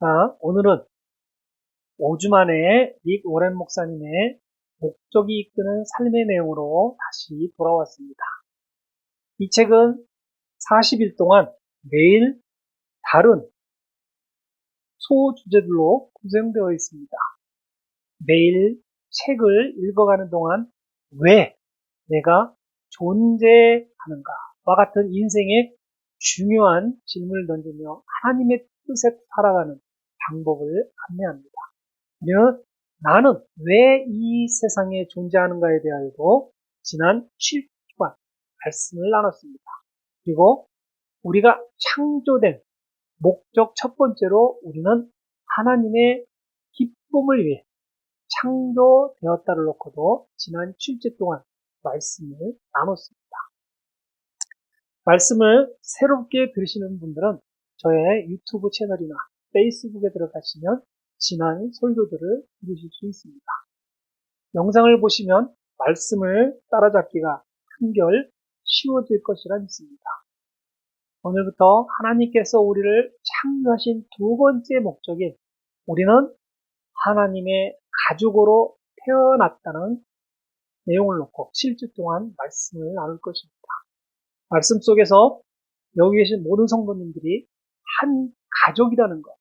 자, 오늘은 5주 만에 닉 오렌 목사님의 목적이 이끄는 삶의 내용으로 다시 돌아왔습니다. 이 책은 40일 동안 매일 다른 소주제들로 구성되어 있습니다. 매일 책을 읽어가는 동안 왜 내가 존재하는가와 같은 인생의 중요한 질문을 던지며 하나님의 뜻에 살아가는 방법을 안내합니다. 우리는 나는 왜 이 세상에 존재하는가에 대하여도 지난 7주간 말씀을 나눴습니다. 그리고 우리가 창조된 목적 첫 번째로 우리는 하나님의 기쁨을 위해 창조되었다를 놓고도 지난 7주 동안 말씀을 나눴습니다. 말씀을 새롭게 들으시는 분들은 저의 유튜브 채널이나 페이스북에 들어가시면 지난 설교들을 들으실 수 있습니다. 영상을 보시면 말씀을 따라잡기가 한결 쉬워질 것이라 믿습니다. 오늘부터 하나님께서 우리를 창조하신 두 번째 목적인 우리는 하나님의 가족으로 태어났다는 내용을 놓고 7주 동안 말씀을 나눌 것입니다. 말씀 속에서 여기 계신 모든 성도님들이 한 가족이라는 것,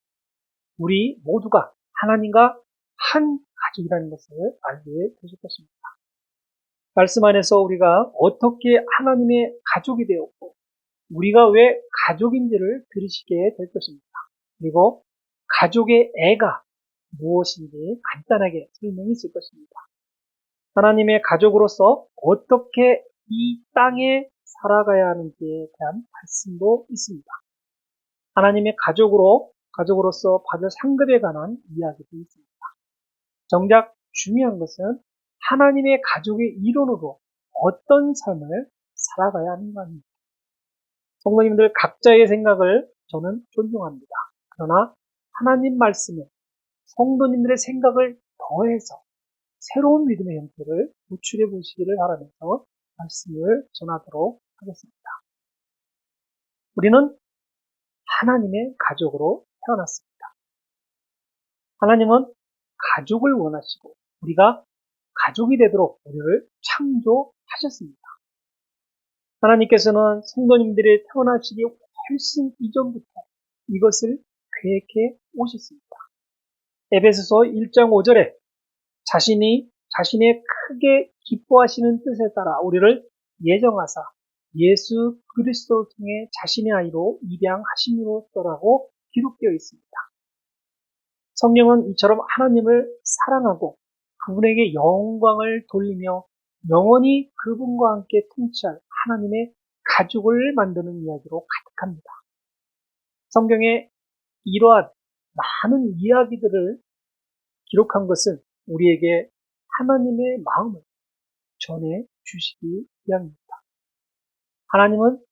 우리 모두가 하나님과 한 가족이라는 것을 알게 되실 것입니다. 말씀 안에서 우리가 어떻게 하나님의 가족이 되었고, 우리가 왜 가족인지를 들으시게 될 것입니다. 그리고 가족의 애가 무엇인지 간단하게 설명이 있을 것입니다. 하나님의 가족으로서 어떻게 이 땅에 살아가야 하는지에 대한 말씀도 있습니다. 하나님의 가족으로, 가족으로서 받을 상급에 관한 이야기도 있습니다. 정작 중요한 것은 하나님의 가족의 이론으로 어떤 삶을 살아가야 하는가입니다. 성도님들 각자의 생각을 저는 존중합니다. 그러나 하나님 말씀에 성도님들의 생각을 더해서 새로운 믿음의 형태를 구출해 보시기를 바라면서 말씀을 전하도록 하겠습니다. 우리는 하나님의 가족으로 태어났습니다. 하나님은 가족을 원하시고 우리가 가족이 되도록 우리를 창조하셨습니다. 하나님께서는 성도님들이 태어나시기 훨씬 이전부터 이것을 계획해 오셨습니다. 에베소서 1장 5절에 자신이 자신의 크게 기뻐하시는 뜻에 따라 우리를 예정하사 예수 그리스도를 통해 자신의 아이로 입양하심으로써라고 기록되어 있습니다. 성령은 이처럼 하나님을 사랑하고 그분에게 영광을 돌리며 영원히 그분과 함께 통치할 하나님의 가족을 만드는 이야기로 가득합니다. 성경에 이러한 많은 이야기들을 기록한 것은 우리에게 하나님의 마음을 전해 주시기 위함입니다. 하나님은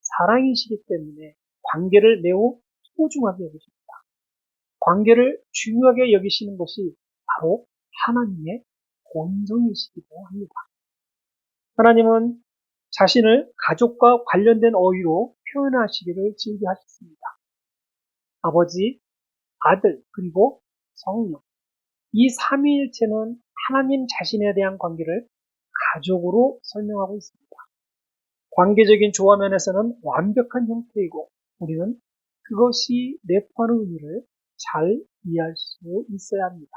사랑이시기 때문에 관계를 매우 소중하게 여기십니다. 관계를 중요하게 여기시는 것이 바로 하나님의 본성이시기도 합니다. 하나님은 자신을 가족과 관련된 어휘로 표현하시기를 즐겨하셨습니다. 아버지, 아들, 그리고 성령. 이 삼위일체는 하나님 자신에 대한 관계를 가족으로 설명하고 있습니다. 관계적인 조화 면에서는 완벽한 형태이고 우리는 그것이 내포하는 의미를 잘 이해할 수 있어야 합니다.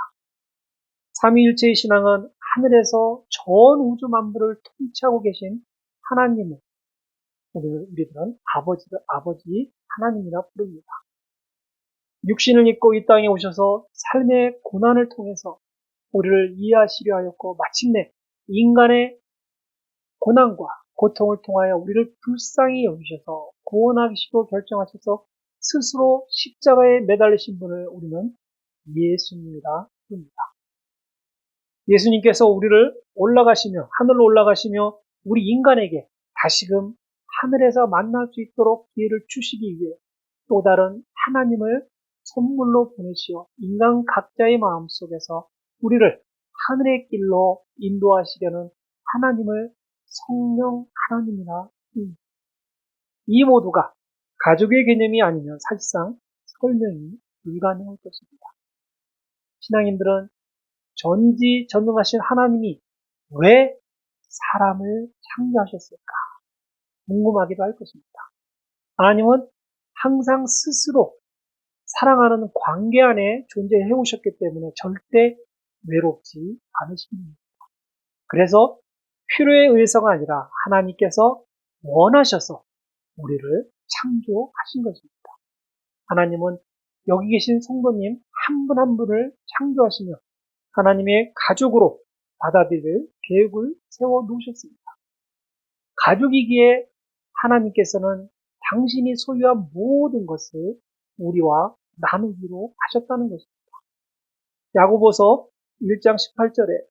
삼위일체의 신앙은 하늘에서 전 우주 만물을 통치하고 계신 하나님을 우리들은 아버지, 아버지 하나님이라 부릅니다. 육신을 입고 이 땅에 오셔서 삶의 고난을 통해서 우리를 이해하시려 하였고 마침내 인간의 고난과 고통을 통하여 우리를 불쌍히 여기셔서 구원하시고 결정하셔서 스스로 십자가에 매달리신 분을 우리는 예수님이라 부릅니다. 예수님께서 우리를 올라가시며 하늘로 올라가시며 우리 인간에게 다시금 하늘에서 만날 수 있도록 기회를 주시기 위해 또 다른 하나님을 선물로 보내시어 인간 각자의 마음 속에서 우리를 하늘의 길로 인도하시려는 하나님을 성령 하나님이라. 이 모두가 가족의 개념이 아니면 사실상 설명이 불가능할 것입니다. 신앙인들은 전지 전능하신 하나님이 왜 사람을 창조하셨을까 궁금하기도 할 것입니다. 하나님은 항상 스스로 사랑하는 관계 안에 존재해 오셨기 때문에 절대 외롭지 않으십니다. 그래서 필요에 의해서가 아니라 하나님께서 원하셔서 우리를 창조하신 것입니다. 하나님은 여기 계신 성도님 한분한 분을 창조하시며 하나님의 가족으로 받아들일 계획을 세워 놓으셨습니다. 가족이기에 하나님께서는 당신이 소유한 모든 것을 우리와 나누기로 하셨다는 것입니다. 야고보서 1장 18절에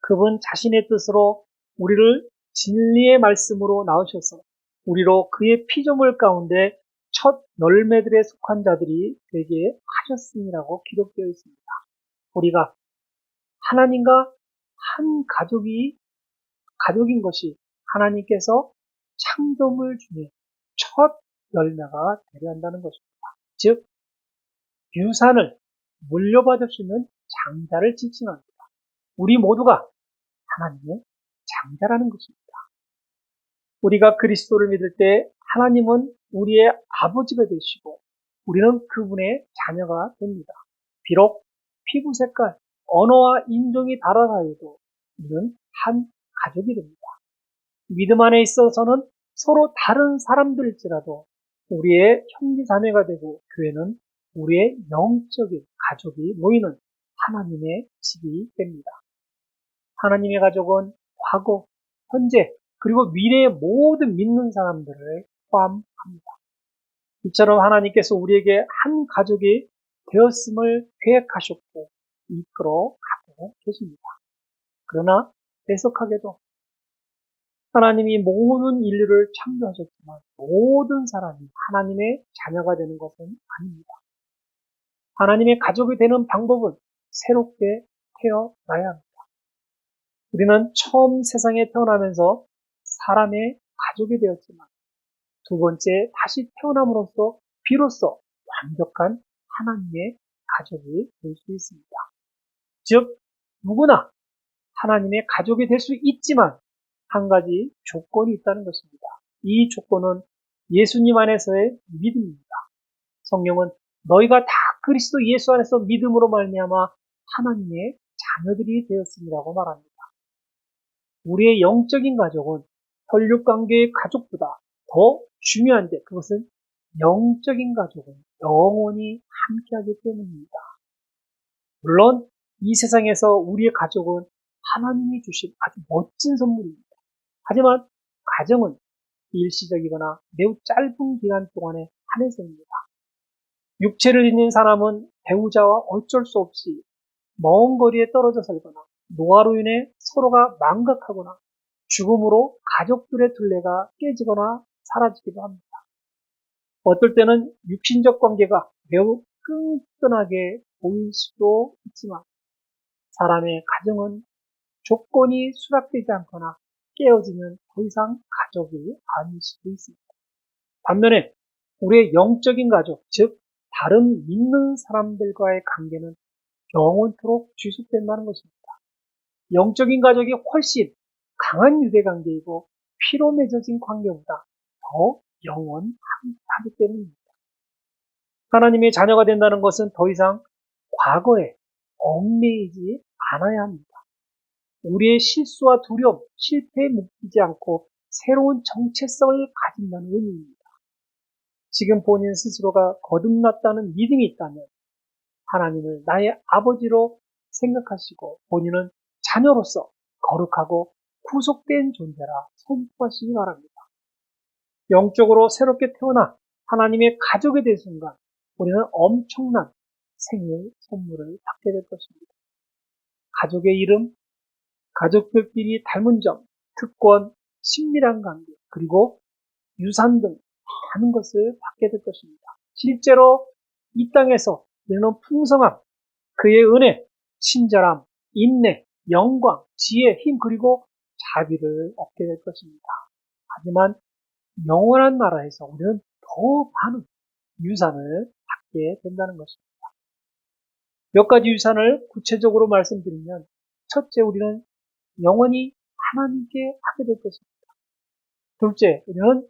그분 자신의 뜻으로 우리를 진리의 말씀으로 낳으셔서 우리로 그의 피조물 가운데 첫 열매들에 속한 자들이 되게 하셨음이라고 기록되어 있습니다. 우리가 하나님과 한 가족이 가족인 것이 하나님께서 창조물 중에 첫 열매가 되려 한다는 것입니다. 즉 유산을 물려받을 수 있는 장자를 지칭합니다. 우리 모두가 하나님의 장자라는 것입니다. 우리가 그리스도를 믿을 때 하나님은 우리의 아버지가 되시고 우리는 그분의 자녀가 됩니다. 비록 피부 색깔, 언어와 인종이 다르다 해도 우리는 한 가족이 됩니다. 믿음 안에 있어서는 서로 다른 사람들일지라도 우리의 형제 자매가 되고 교회는 우리의 영적인 가족이 모이는 하나님의 집이 됩니다. 하나님의 가족은 과거, 현재, 그리고 미래의 모든 믿는 사람들을 포함합니다. 이처럼 하나님께서 우리에게 한 가족이 되었음을 계획하셨고 이끌어 가고 계십니다. 그러나 배석하게도 하나님이 모든 인류를 창조하셨지만 모든 사람이 하나님의 자녀가 되는 것은 아닙니다. 하나님의 가족이 되는 방법은 새롭게 태어나야 합니다. 우리는 처음 세상에 태어나면서 사람의 가족이 되었지만 두 번째 다시 태어남으로써 비로소 완벽한 하나님의 가족이 될 수 있습니다. 즉 누구나 하나님의 가족이 될 수 있지만 한 가지 조건이 있다는 것입니다. 이 조건은 예수님 안에서의 믿음입니다. 성령은 너희가 다 그리스도 예수 안에서 믿음으로 말미암아 하나님의 자녀들이 되었음이라고 말합니다. 우리의 영적인 가족은 혈육 관계의 가족보다 더 중요한데 그것은 영적인 가족은 영원히 함께하기 때문입니다. 물론 이 세상에서 우리의 가족은 하나님이 주신 아주 멋진 선물입니다. 하지만 가정은 일시적이거나 매우 짧은 기간 동안에 한해서입니다. 육체를 잃는 사람은 배우자와 어쩔 수 없이 먼 거리에 떨어져 살거나 노화로 인해 서로가 망각하거나 죽음으로 가족들의 둘레가 깨지거나 사라지기도 합니다. 어떨 때는 육신적 관계가 매우 끈끈하게 보일 수도 있지만 사람의 가정은 조건이 수락되지 않거나 깨어지면 더 이상 가족이 아닐 수도 있습니다. 반면에 우리의 영적인 가족, 즉 다른 믿는 사람들과의 관계는 영원토록 지속된다는 것입니다. 영적인 가족이 훨씬 강한 유대관계이고 피로 맺어진 관계보다 더 영원하기 때문입니다. 하나님의 자녀가 된다는 것은 더 이상 과거에 얽매이지 않아야 합니다. 우리의 실수와 두려움, 실패에 묶이지 않고 새로운 정체성을 가진다는 의미입니다. 지금 본인 스스로가 거듭났다는 믿음이 있다면 하나님을 나의 아버지로 생각하시고 본인은 자녀로서 거룩하고 구속된 존재라 선포하시기 바랍니다. 영적으로 새롭게 태어나 하나님의 가족이 된 순간 우리는 엄청난 생일 선물을 받게 될 것입니다. 가족의 이름, 가족들끼리 닮은 점, 특권, 친밀한 관계, 그리고 유산 등 많은 것을 받게 될 것입니다. 실제로 이 땅에서 우리는 풍성함, 그의 은혜, 친절함, 인내, 영광, 지혜, 힘, 그리고 자비를 얻게 될 것입니다. 하지만 영원한 나라에서 우리는 더 많은 유산을 갖게 된다는 것입니다. 몇 가지 유산을 구체적으로 말씀드리면 첫째 우리는 영원히 하나님께 하게 될 것입니다. 둘째 우리는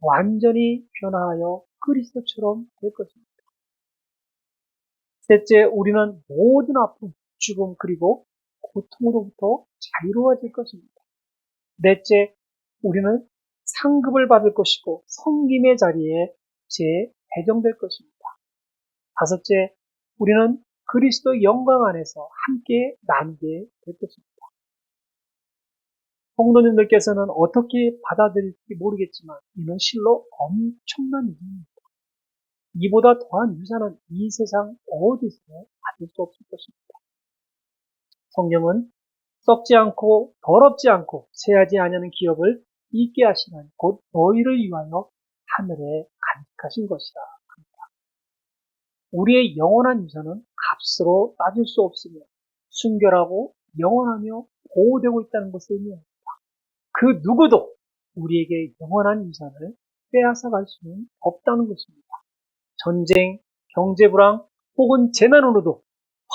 완전히 변화하여 그리스도처럼 될 것입니다. 셋째 우리는 모든 아픔, 죽음 그리고 고통으로부터 자유로워질 것입니다. 넷째 우리는 상급을 받을 것이고 성김의 자리에 재배정될 것입니다. 다섯째 우리는 그리스도 영광 안에서 함께 나누게 될 것입니다. 성도님들께서는 어떻게 받아들일지 모르겠지만 이는 실로 엄청난 일입니다. 이보다 더한 유산은 이 세상 어디서 받을 수 없을 것입니다. 성경은 썩지 않고 더럽지 않고 새하지 아니하는 기업을 있게 하시는 곧 너희를 위하여 하늘에 간직하신 것이다. 우리의 영원한 유산은 값으로 따질 수 없으며 순결하고 영원하며 보호되고 있다는 것을 의미합니다. 그 누구도 우리에게 영원한 유산을 빼앗아 갈 수는 없다는 것입니다. 전쟁, 경제 불황 혹은 재난으로도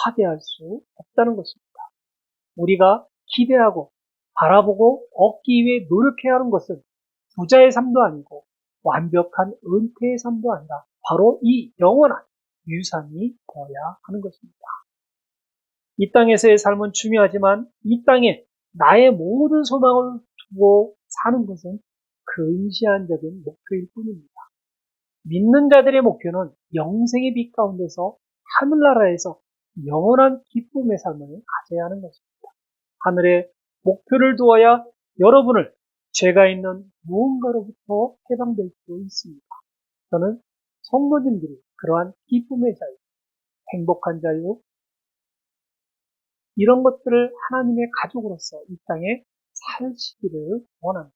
파괴할 수 없다는 것입니다. 우리가 기대하고 바라보고 얻기 위해 노력해야 하는 것은 부자의 삶도 아니고 완벽한 은퇴의 삶도 아니라 바로 이 영원한 유산이 되어야 하는 것입니다. 이 땅에서의 삶은 중요하지만 이 땅에 나의 모든 소망을 두고 사는 것은 근시안적인 목표일 뿐입니다. 믿는 자들의 목표는 영생의 빛 가운데서 하늘나라에서 영원한 기쁨의 삶을 가져야 하는 것입니다. 하늘의 목표를 두어야 여러분을 죄가 있는 무언가로부터 해방될 수 있습니다. 저는 성도님들이 그러한 기쁨의 자유, 행복한 자유, 이런 것들을 하나님의 가족으로서 이 땅에 살시기를 원합니다.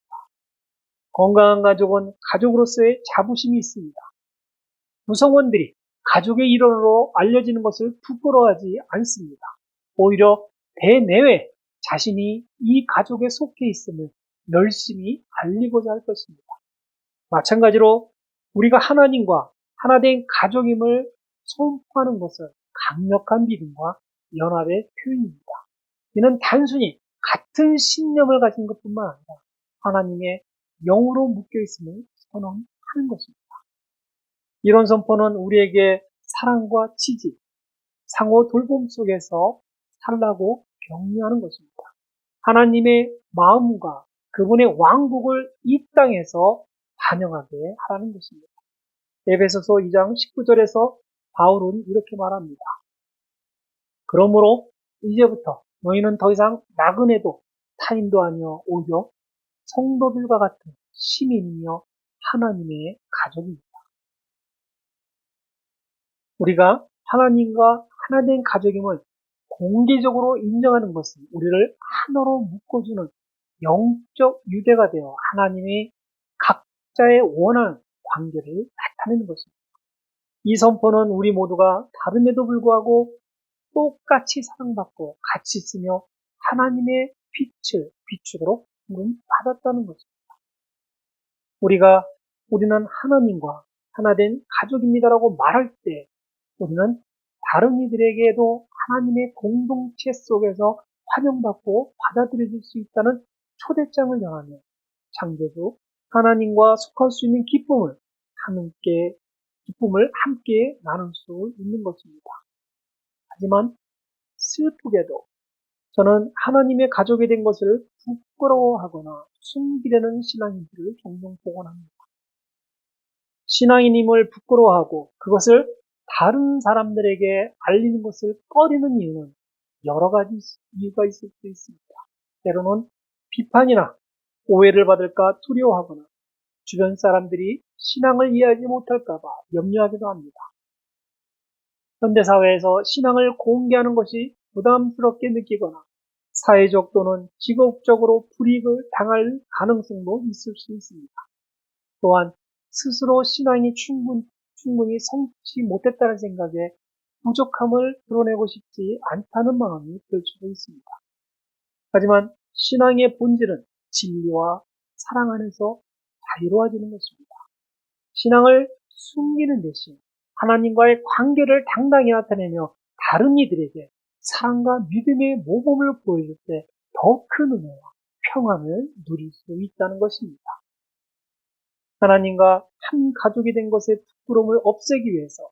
건강한 가족은 가족으로서의 자부심이 있습니다. 구성원들이 가족의 일원으로 알려지는 것을 부끄러워하지 않습니다. 오히려 대내외 자신이 이 가족에 속해 있음을 열심히 알리고자 할 것입니다. 마찬가지로 우리가 하나님과 하나 된 가족임을 선포하는 것은 강력한 믿음과 연합의 표현입니다. 이는 단순히 같은 신념을 가진 것뿐만 아니라 하나님의 영으로 묶여 있음을 선언하는 것입니다. 이런 선포는 우리에게 사랑과 지지, 상호 돌봄 속에서 살라고 격려하는 것입니다. 하나님의 마음과 그분의 왕국을 이 땅에서 반영하게 하라는 것입니다. 에베소서 2장 19절에서 바울은 이렇게 말합니다. 그러므로 이제부터 너희는 더 이상 나그네도 타인도 아니여 오히려 성도들과 같은 시민이며 하나님의 가족입니다. 우리가 하나님과 하나된 가족임을 공개적으로 인정하는 것은 우리를 하나로 묶어주는 영적 유대가 되어 하나님의 각자의 원하는 관계를 나타내는 것입니다. 이 선포는 우리 모두가 다름에도 불구하고 똑같이 사랑받고 같이 있으며 하나님의 빛을 비추도록 우리는 받았다는 것입니다. 우리가 우리는 하나님과 하나 된 가족입니다라고 말할 때 우리는 다른 이들에게도 하나님의 공동체 속에서 환영받고 받아들여질 수 있다는 초대장을 전하며 창조주 하나님과 속할 수 있는 기쁨을 함께 기쁨을 함께 나눌 수 있는 것입니다. 하지만 슬프게도 저는 하나님의 가족이 된 것을 부끄러워하거나 숨기려는 신앙인들을 종종 보곤 합니다. 신앙인임을 부끄러워하고 그것을 다른 사람들에게 알리는 것을 꺼리는 이유는 여러 가지 이유가 있을 수 있습니다. 때로는 비판이나 오해를 받을까 두려워하거나 주변 사람들이 신앙을 이해하지 못할까봐 염려하기도 합니다. 현대사회에서 신앙을 공개하는 것이 부담스럽게 느끼거나 사회적 또는 직업적으로 불이익을 당할 가능성도 있을 수 있습니다. 또한 스스로 신앙이 충분, 충분히 성취 못했다는 생각에 부족함을 드러내고 싶지 않다는 마음이 들 수도 있습니다. 하지만 신앙의 본질은 진리와 사랑 안에서 자유로워지는 것입니다. 신앙을 숨기는 대신 하나님과의 관계를 당당히 나타내며 다른 이들에게 사랑과 믿음의 모범을 보여줄 때 더 큰 은혜와 평안을 누릴 수 있다는 것입니다. 하나님과 한 가족이 된 것의 부끄러움을 없애기 위해서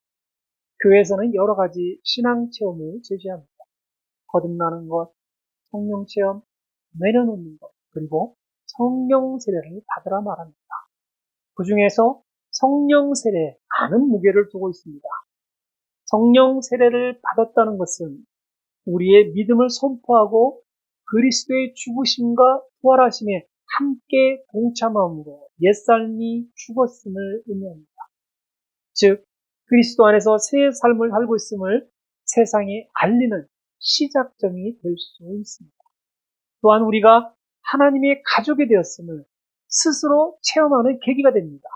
교회에서는 여러 가지 신앙 체험을 제시합니다. 거듭나는 것, 성령 체험, 내려놓는 것, 그리고 성령 세례를 받으라 말합니다. 그 중에서 성령 세례 많은 무게를 두고 있습니다. 성령 세례를 받았다는 것은 우리의 믿음을 선포하고 그리스도의 죽으심과 부활하심에 함께 동참함으로 옛삶이 죽었음을 의미합니다. 즉 그리스도 안에서 새 삶을 살고 있음을 세상에 알리는 시작점이 될 수 있습니다. 또한 우리가 하나님의 가족이 되었음을 스스로 체험하는 계기가 됩니다.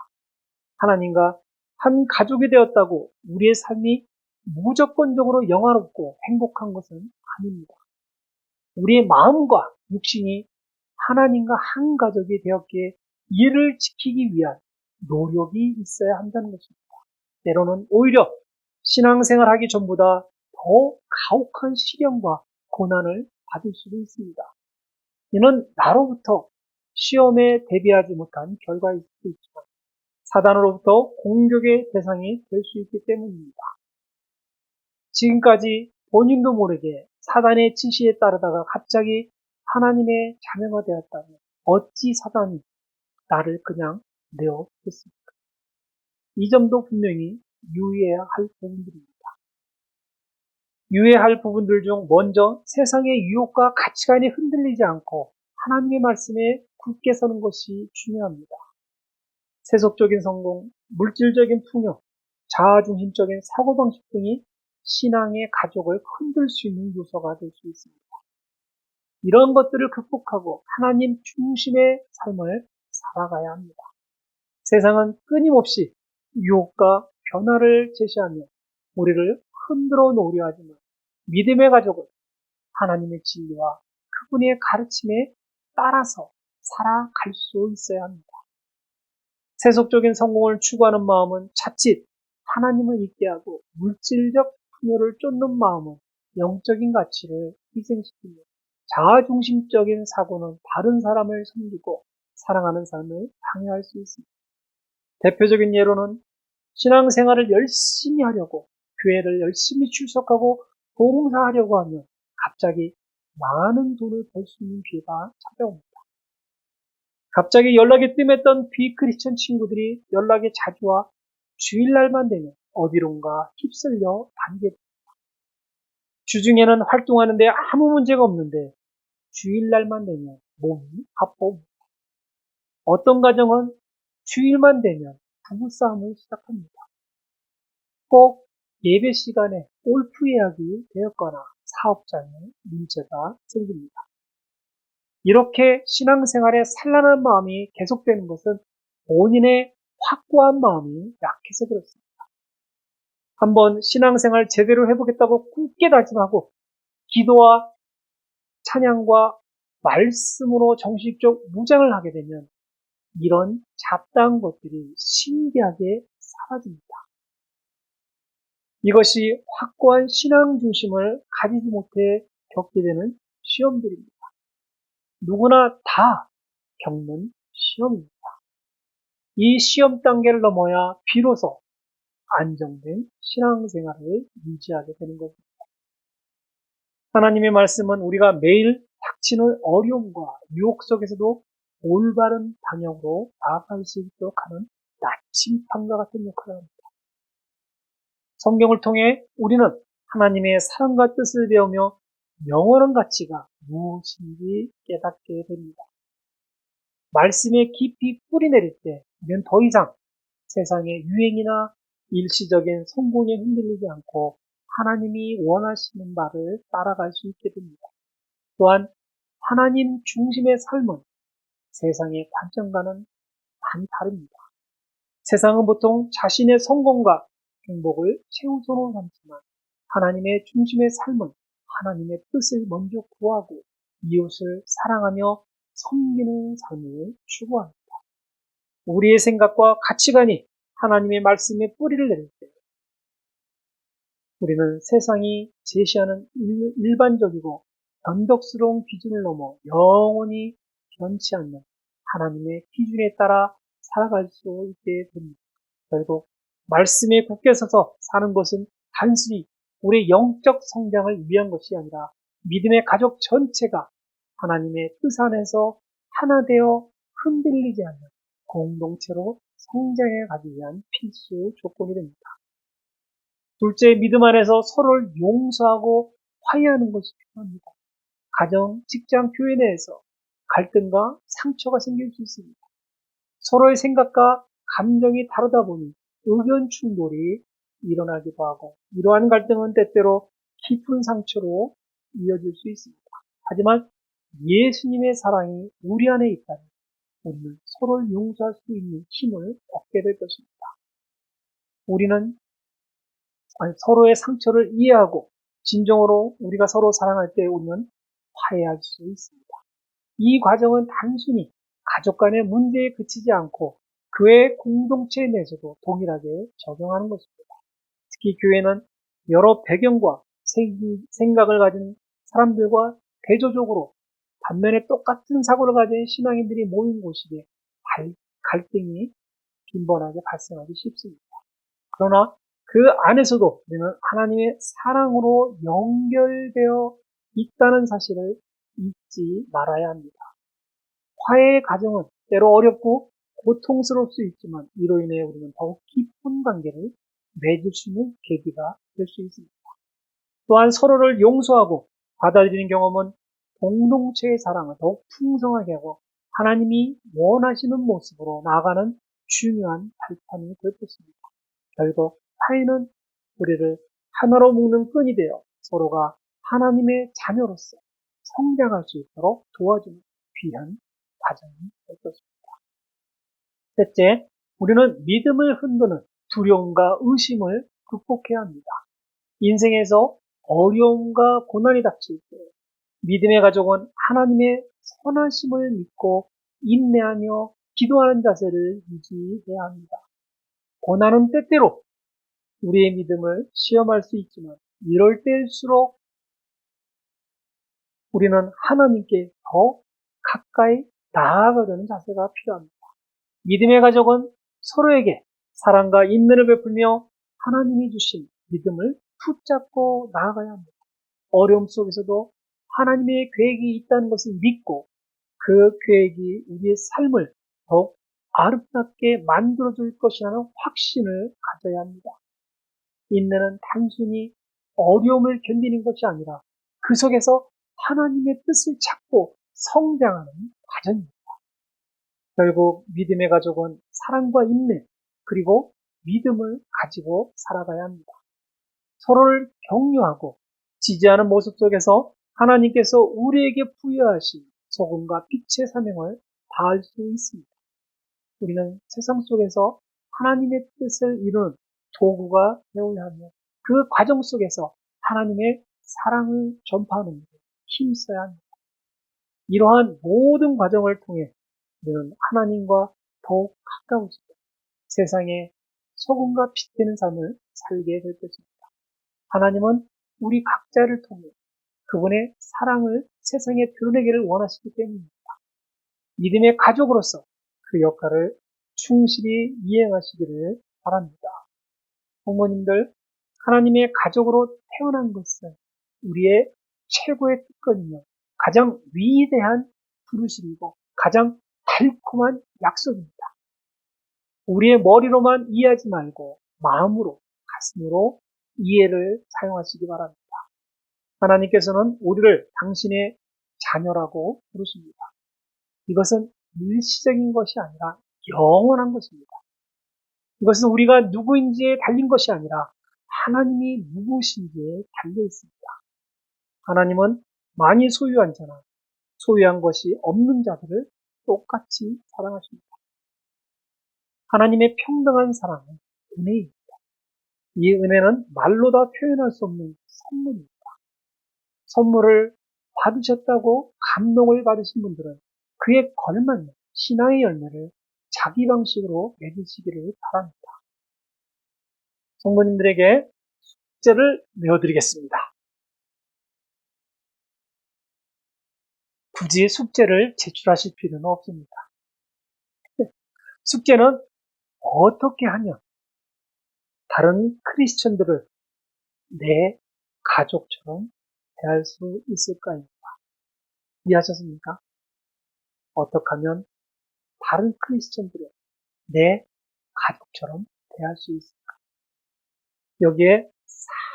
하나님과 한 가족이 되었다고 우리의 삶이 무조건적으로 영화롭고 행복한 것은 아닙니다. 우리의 마음과 육신이 하나님과 한 가족이 되었기에 이를 지키기 위한 노력이 있어야 한다는 것입니다. 때로는 오히려 신앙생활 하기 전보다 더 가혹한 시련과 고난을 받을 수도 있습니다. 이는 나로부터 시험에 대비하지 못한 결과일 수도 있지만 사단으로부터 공격의 대상이 될 수 있기 때문입니다. 지금까지 본인도 모르게 사단의 지시에 따르다가 갑자기 하나님의 자녀가 되었다면 어찌 사단이 나를 그냥 내어두겠습니까? 이 점도 분명히 유의해야 할 부분들입니다. 유의할 부분들 중 먼저 세상의 유혹과 가치관이 흔들리지 않고 하나님의 말씀에 굳게 서는 것이 중요합니다. 세속적인 성공, 물질적인 풍요, 자아중심적인 사고방식 등이 신앙의 가족을 흔들 수 있는 요소가 될 수 있습니다. 이런 것들을 극복하고 하나님 중심의 삶을 살아가야 합니다. 세상은 끊임없이 유혹과 변화를 제시하며 우리를 흔들어 놓으려 하지만 믿음의 가족은 하나님의 진리와 그분의 가르침에 따라서 살아갈 수 있어야 합니다. 세속적인 성공을 추구하는 마음은 자칫 하나님을 잊게 하고 물질적 풍요를 쫓는 마음은 영적인 가치를 희생시키며 자아중심적인 사고는 다른 사람을 섬기고 사랑하는 삶을 방해할 수 있습니다. 대표적인 예로는 신앙생활을 열심히 하려고 교회를 열심히 출석하고 봉사하려고 하면 갑자기 많은 돈을 벌 수 있는 기회가 찾아옵니다. 갑자기 연락이 뜸했던 비크리스천 친구들이 연락이 자주 와 주일날만 되면 어디론가 휩쓸려 다니게 됩니다. 주중에는 활동하는데 아무 문제가 없는데 주일날만 되면 몸이 아파옵니다. 어떤 가정은 주일만 되면 부부싸움을 시작합니다. 꼭 예배 시간에 골프 예약이 되었거나 사업장에 문제가 생깁니다. 이렇게 신앙생활에 산란한 마음이 계속되는 것은 본인의 확고한 마음이 약해서 그렇습니다. 한번 신앙생활 제대로 해보겠다고 굳게 다짐하고 기도와 찬양과 말씀으로 정식적 무장을 하게 되면 이런 잡다한 것들이 신기하게 사라집니다. 이것이 확고한 신앙 중심을 가지지 못해 겪게 되는 시험들입니다. 누구나 다 겪는 시험입니다. 이 시험 단계를 넘어야 비로소 안정된 신앙생활을 유지하게 되는 것입니다. 하나님의 말씀은 우리가 매일 닥치는 어려움과 유혹 속에서도 올바른 방향으로 나아갈 수 있도록 하는 나침판과 같은 역할을 합니다. 성경을 통해 우리는 하나님의 사랑과 뜻을 배우며 영원한 가치가 무엇인지 깨닫게 됩니다. 말씀에 깊이 뿌리 내릴 때 우리는 더 이상 세상의 유행이나 일시적인 성공에 흔들리지 않고 하나님이 원하시는 바를 따라갈 수 있게 됩니다. 또한 하나님 중심의 삶은 세상의 관점과는 많이 다릅니다. 세상은 보통 자신의 성공과 행복을 최우선으로 삼지만 하나님의 중심의 삶은 하나님의 뜻을 먼저 구하고 이웃을 사랑하며 섬기는 삶을 추구합니다. 우리의 생각과 가치관이 하나님의 말씀에 뿌리를 내릴 때 우리는 세상이 제시하는 일- 일반적이고 변덕스러운 기준을 넘어 영원히 변치 않는 하나님의 기준에 따라 살아갈 수 있게 됩니다. 결국 말씀에 굳게 서서 사는 것은 단순히 우리의 영적 성장을 위한 것이 아니라 믿음의 가족 전체가 하나님의 뜻 안에서 하나 되어 흔들리지 않는 공동체로 성장해 가기 위한 필수 조건이 됩니다. 둘째, 믿음 안에서 서로를 용서하고 화해하는 것이 필요합니다. 가정, 직장, 교회 내에서 갈등과 상처가 생길 수 있습니다. 서로의 생각과 감정이 다르다 보니 의견 충돌이 일어나기도 하고 이러한 갈등은 때때로 깊은 상처로 이어질 수 있습니다. 하지만 예수님의 사랑이 우리 안에 있다면 우리는 서로를 용서할 수 있는 힘을 얻게 될 것입니다. 우리는 서로의 상처를 이해하고 진정으로 우리가 서로 사랑할 때 우리는 화해할 수 있습니다. 이 과정은 단순히 가족 간의 문제에 그치지 않고 교회 공동체 내에서도 동일하게 적용하는 것입니다. 특히 교회는 여러 배경과 생- 생각을 가진 사람들과 대조적으로 반면에 똑같은 사고를 가진 신앙인들이 모인 곳이기에 갈- 갈등이 빈번하게 발생하기 쉽습니다. 그러나 그 안에서도 우리는 하나님의 사랑으로 연결되어 있다는 사실을 잊지 말아야 합니다. 화해의 과정은 때로 어렵고 고통스러울 수 있지만 이로 인해 우리는 더욱 깊은 관계를 맺을 수 있는 계기가 될 수 있습니다. 또한 서로를 용서하고 받아들이는 경험은 공동체의 사랑을 더욱 풍성하게 하고 하나님이 원하시는 모습으로 나아가는 중요한 발판이 될 것입니다. 결국 화해는 우리를 하나로 묶는 끈이 되어 서로가 하나님의 자녀로서 성장할 수 있도록 도와주는 귀한 과정이 될 것입니다. 셋째, 우리는 믿음을 흔드는 두려움과 의심을 극복해야 합니다. 인생에서 어려움과 고난이 닥칠 때 믿음의 가족은 하나님의 선하심을 믿고 인내하며 기도하는 자세를 유지해야 합니다. 고난은 때때로 우리의 믿음을 시험할 수 있지만 이럴 때일수록 우리는 하나님께 더 가까이 나아가려는 자세가 필요합니다. 믿음의 가족은 서로에게 사랑과 인내를 베풀며 하나님이 주신 믿음을 붙잡고 나아가야 합니다. 어려움 속에서도 하나님의 계획이 있다는 것을 믿고 그 계획이 우리의 삶을 더욱 아름답게 만들어줄 것이라는 확신을 가져야 합니다. 인내는 단순히 어려움을 견디는 것이 아니라 그 속에서 하나님의 뜻을 찾고 성장하는 과정입니다. 결국 믿음의 가족은 사랑과 인내 그리고 믿음을 가지고 살아가야 합니다. 서로를 격려하고 지지하는 모습 속에서 하나님께서 우리에게 부여하신 소금과 빛의 사명을 다할 수 있습니다. 우리는 세상 속에서 하나님의 뜻을 이루는 도구가 되어야 하며 그 과정 속에서 하나님의 사랑을 전파하는 데 힘써야 합니다. 이러한 모든 과정을 통해 우리는 하나님과 더욱 가까워지고 세상에 소금과 빛 되는 삶을 살게 될 것입니다. 하나님은 우리 각자를 통해 그분의 사랑을 세상에 드러내기를 원하시기 때문입니다. 믿음의 가족으로서 그 역할을 충실히 이행하시기를 바랍니다. 부모님들, 하나님의 가족으로 태어난 것은 우리의 최고의 특권이며 가장 위대한 부르심이고 가장 달콤한 약속입니다. 우리의 머리로만 이해하지 말고 마음으로, 가슴으로 이해를 사용하시기 바랍니다. 하나님께서는 우리를 당신의 자녀라고 부르십니다. 이것은 일시적인 것이 아니라 영원한 것입니다. 이것은 우리가 누구인지에 달린 것이 아니라 하나님이 누구신지에 달려 있습니다. 하나님은 많이 소유한 자나 소유한 것이 없는 자들을 똑같이 사랑하십니다. 하나님의 평등한 사랑은 은혜입니다. 이 은혜는 말로 다 표현할 수 없는 선물입니다. 선물을 받으셨다고 감동을 받으신 분들은 그에 걸맞는 신앙의 열매를 자기 방식으로 맺으시기를 바랍니다. 성도님들에게 숙제를 내어드리겠습니다. 굳이 숙제를 제출하실 필요는 없습니다. 숙제는 어떻게 하면 다른 크리스천들을 내 가족처럼 대할 수 있을까요? 이해하셨습니까? 어떻게 하면 다른 크리스천들을 내 가족처럼 대할 수 있을까? 여기에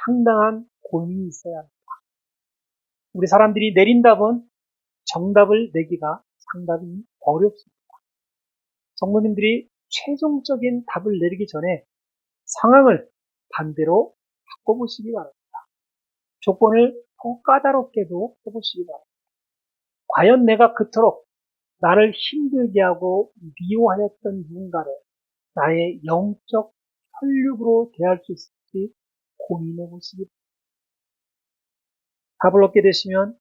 상당한 고민이 있어야 합니다. 우리 사람들이 내린 답은 정답을 내기가 상당히 어렵습니다. 성모님들이 최종적인 답을 내리기 전에 상황을 반대로 바꿔보시기 바랍니다. 조건을 더 까다롭게도 해보시기 바랍니다. 과연 내가 그토록 나를 힘들게 하고 미워하였던 누군가를 나의 영적 혈육으로 대할 수 있을지 고민해 보시기 바랍니다. 답을 얻게 되시면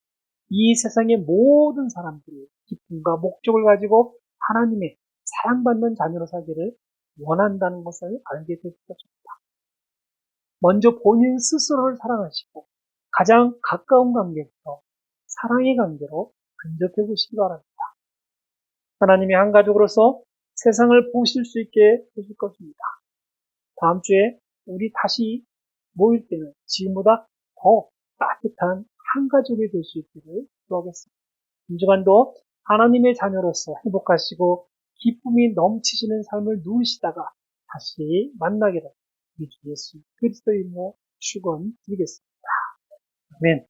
이 세상의 모든 사람들이 기쁨과 목적을 가지고 하나님의 사랑받는 자녀로 살기를 원한다는 것을 알게 될 것입니다. 먼저 본인 스스로를 사랑하시고 가장 가까운 관계부터 사랑의 관계로 근접해 보시기 바랍니다. 하나님이 한 가족으로서 세상을 보실 수 있게 해줄 것입니다. 다음 주에 우리 다시 모일 때는 지금보다 더 따뜻한 한 가족이 될 수 있기를 기도하겠습니다. 이 주간도 하나님의 자녀로서 행복하시고 기쁨이 넘치시는 삶을 누리시다가 다시 만나게 될 우리 주 예수 그리스도의 이름으로 축원 드리겠습니다. 아멘.